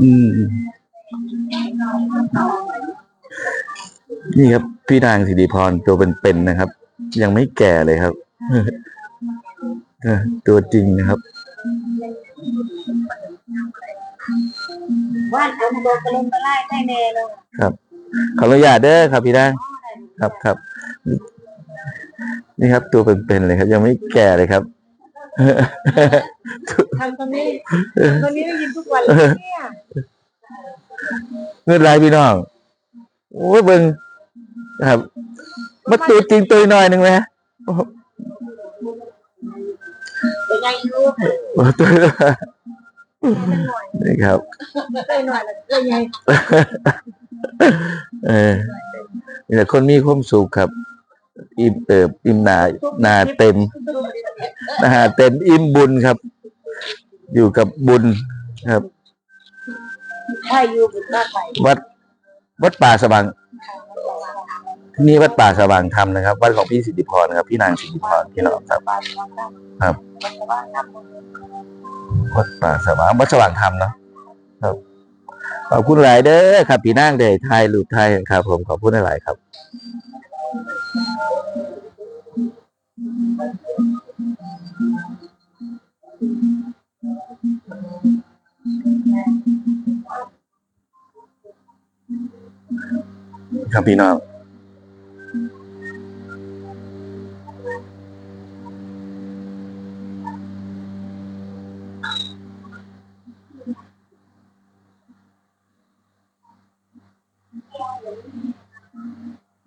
อืม นี่ครับ พี่นางสิริพรตัวเป็นๆนะครับ ยังไม่แก่เลยครับเออตัวจริงนะครับว่านเอาโดนกระลงกระไล่ได้แน่เลยขออนุญาตเด้อครับพี่นางครับครับ นี่ครับ ตัวเป็นๆเลยครับ ยังไม่แก่เลยครับ ทำตรงนี้ตรงนี้ได้ยินทุกวันเลยเนี่ยเงินไรพี่น้องโอ้ยเบิ่งครับมาตัวจริงตัวหน่อยหนึ่งไหมโอ้โหเป็นไงยูตัวเป็นหน่อยนี่ครับเป็นหน่อยแล้วเป็นไงเออมีแต่คนมีความสุขครับ อิ่มเอิบอิ่มหนาหนาเต็มหนาเต็มอิ่มบุญครับ อยู่กับบุญครับใช่ยูบุญมากไปวัด วัดป่าสว่างที่นี่วัดป่าสว่างธรรมนะครับ วัดของพี่สิทธิพรครับ พี่นางสิทธิพรพี่น้องครับครับวัดป่าสว่างวัดสว่างธรรมเนาะครับขอบคุณหลายเด้อครับ พี่นางเด้ไทยรูปไทยครับ ผมขอบคุณหลายๆครับ ครับพี่น้อง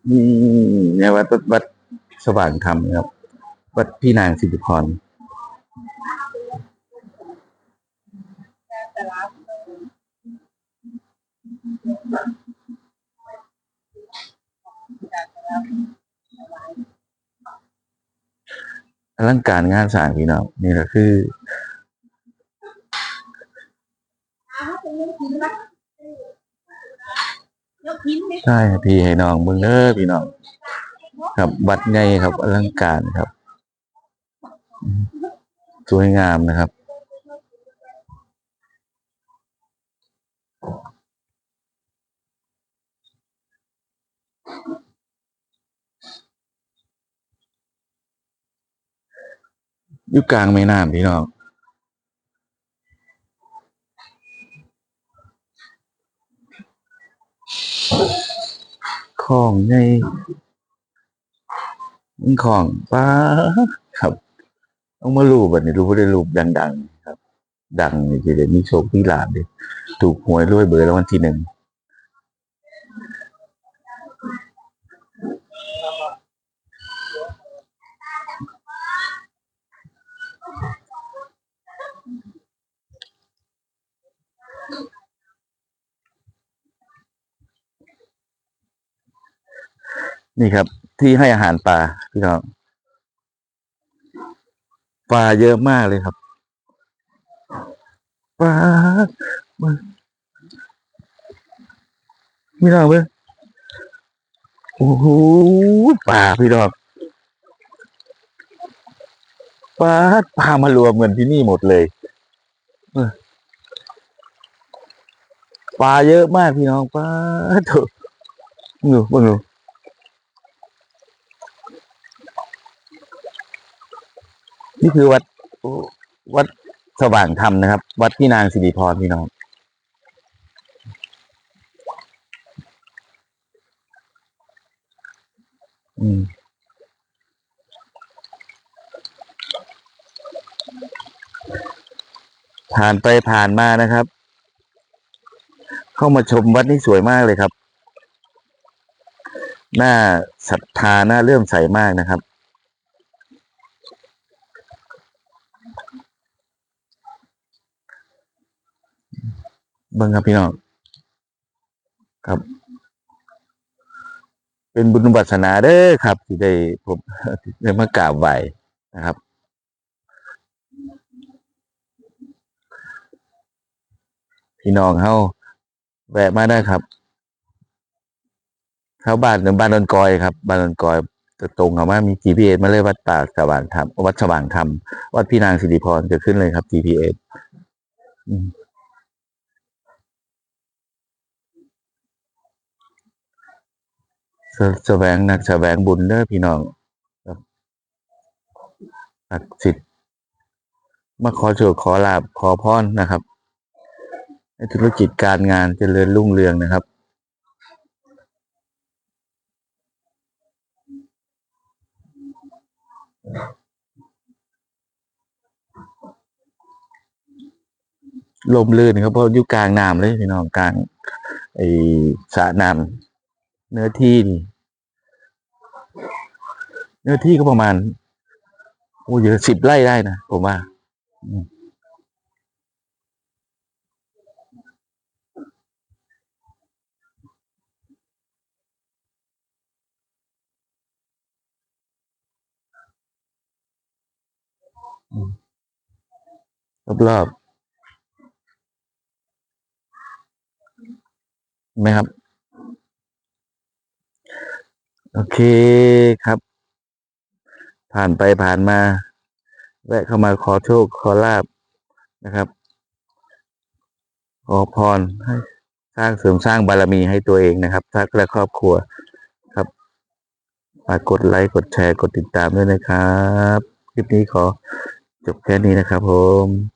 นี่ในวัดวัดสว่างธรรมครับ วัดพี่นางสิริพรอลังการงานสร้างพี่น้องนี่แหละคือ ใช่ครับพี่ให้น้องเบิ่งเด้อพี่น้องครับวัดไงครับอลังการครับ สวยงามนะครับอยู่กลางแม่น้ำพี่น้อง ของไงมันของป้าครับต้องมารูปแบบนี้รูปได้รูปดังๆ ครับ ดังนี่จะได้มีโชคมีลาภดิถูกหวยรวยเบอร์แล้ววันที่หนึ่ง นี่ครับ ที่ให้อาหารปลาพี่น้องปลาเยอะมากเลยครับปลามาพี่น้องเว้ยโอ้โหปลาพี่น้องปลาปลามารวมกันที่นี่หมดเลยปลาเยอะมากพี่น้องปลาเถอะดูเบิ่งดู นี่คือวัดวัดสว่างธรรมนะครับ วัดพี่นางสิริพรพี่น้องอืมผ่านไปผ่านมานะครับ เข้ามาชมวัดนี่สวยมากเลยครับ น่าศรัทธาน่าเลื่อมใสมากนะครับ เบิ่งครับพี่น้องครับ เป็นบุญวัสนาเด้อครับ ที่ได้ผมได้มากราบไหวนะครับ พี่น้องเฮาแวะมาได้ครับเข้าบ้านบ้านดอนกอยครับบ้านดอนกอยจะตรงกับว่ามี GPS มาเลยวัดป่าสว่างธรรมวัดสว่างธรรมวัดพี่นางสิริพรจะขึ้นเลยครับ GPS อืม แสวงนักแสวงบุญเด้อพี่น้องครับศักดิ์สิทธิ์มาขอโชคขอลาบขอพรนะครับให้ธุรกิจการงานเจริญรุ่งเรืองนะครับ ลมลื่นครับเพราะอยู่กลางน้ำเลยพี่น้องกลางไอ้สระน้ำ เนื้อที่นี่ เนื้อที่ก็ประมาณโอ้เยอะสิบไร่ได้นะผมว่าอืมรอบไหมครับ โอเคครับ ผ่านไปผ่านมา แวะเข้ามาขอโชคขอลาบนะครับ ขอพรให้สร้างเสริมสร้างบารมีให้ตัวเองนะครับทักและครอบครัวครับฝากกดไลค์กดแชร์กดติดตามด้วยนะครับ คลิปนี้ขอจบแค่นี้นะครับผม